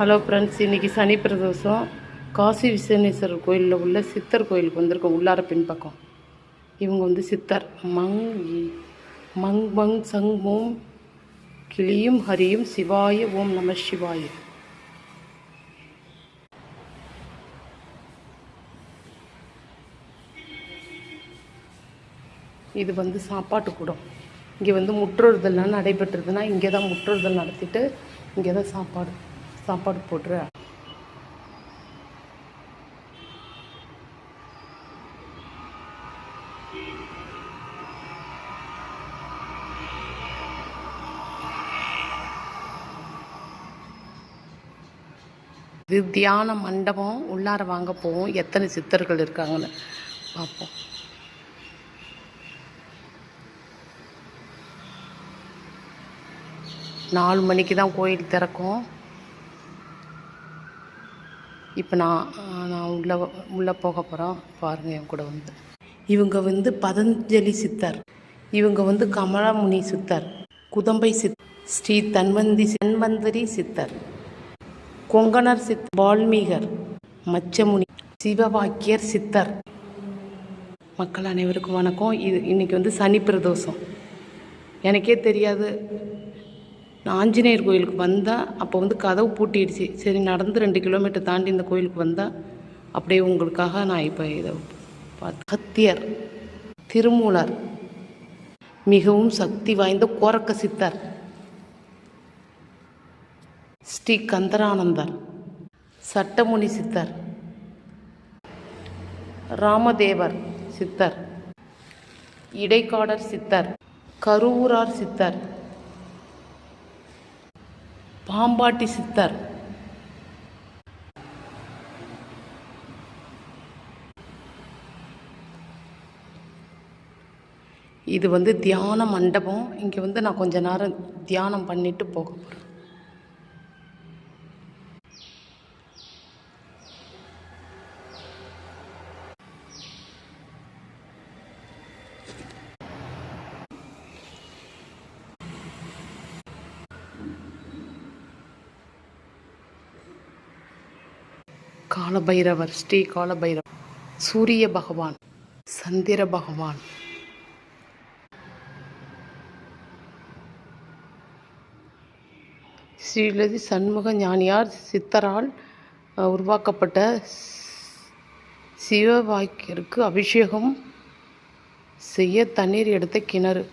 Hello friends இன்றைக்கி சனி பிரதோஷம். காசி விஸ்வநேஸ்வரர் கோயிலில் உள்ள சித்தர் கோயிலுக்கு வந்திருக்கோம். உள்ளார பின்பக்கம் இவங்க வந்து சித்தர். மங் மங் மங் சங் ஓம் கிளியும் ஹரியும் சிவாய ஓம் நம சிவாய. இது வந்து சாப்பாட்டு கூடம். இங்கே வந்து முற்றொருதல்லாம் நடைபெற்றதுன்னா இங்கே தான் முற்றொருதல் நடத்திட்டு இங்கே தான் சாப்பாடு சாப்பாடு போட்டுரு. இது தியான மண்டபம் உள்ளார வாங்க போவோம். எத்தனை சித்தர்கள் இருக்காங்கன்னு பார்ப்போம். நாலு மணிக்கு தான் கோயில் திறக்கும். இப்போ நான் நான் உள்ளே உள்ளே போக போகிறோம் பாருங்கள் என் கூட வந்து. இவங்க வந்து பதஞ்சலி சித்தர். இவங்க வந்து கமலாமுனி சித்தர். குதம்பை சித் ஸ்ரீ தன்வந்தி தன்வந்தரி சித்தர். கொங்கணர் சித் வால்மீகர். மச்சமுனி சிவவாக்கியர் சித்தர். மக்கள் அனைவருக்கும் வணக்கம். இது இன்றைக்கி வந்து சனி பிரதோஷம். எனக்கே தெரியாது. நான் ஆஞ்சநேயர் கோயிலுக்கு வந்தேன் அப்போ வந்து கதவு பூட்டிடுச்சு. சரி நடந்து ரெண்டு கிலோமீட்டர் தாண்டி இந்த கோயிலுக்கு வந்தேன் அப்படியே உங்களுக்காக நான் இப்போ இதை பார்த்து கத்தியர் திருமூலர் மிகவும் சக்தி வாய்ந்த கோரக்க சித்தர் ஸ்ரீ கந்தரானந்தர் சட்டமுனி சித்தர் ராமதேவர் சித்தர் இடைக்காடர் சித்தர் கருவூரார் சித்தர் பாம்பாட்டி சித்தர். இது வந்து தியான மண்டபம். இங்கே வந்து நான் கொஞ்ச நேரம் தியானம் பண்ணிட்டு போக போகிறேன் காலபைரவர் ஸ்ரீ காலபைரவர். சூரிய பகவான் சந்திர பகவான். ஸ்ரீலதி சண்முக ஞானியார் சித்தரால் உருவாக்கப்பட்ட சிவவாக்கியருக்கு அபிஷேகம் செய்ய தண்ணீர் எடுத்த கிணறு.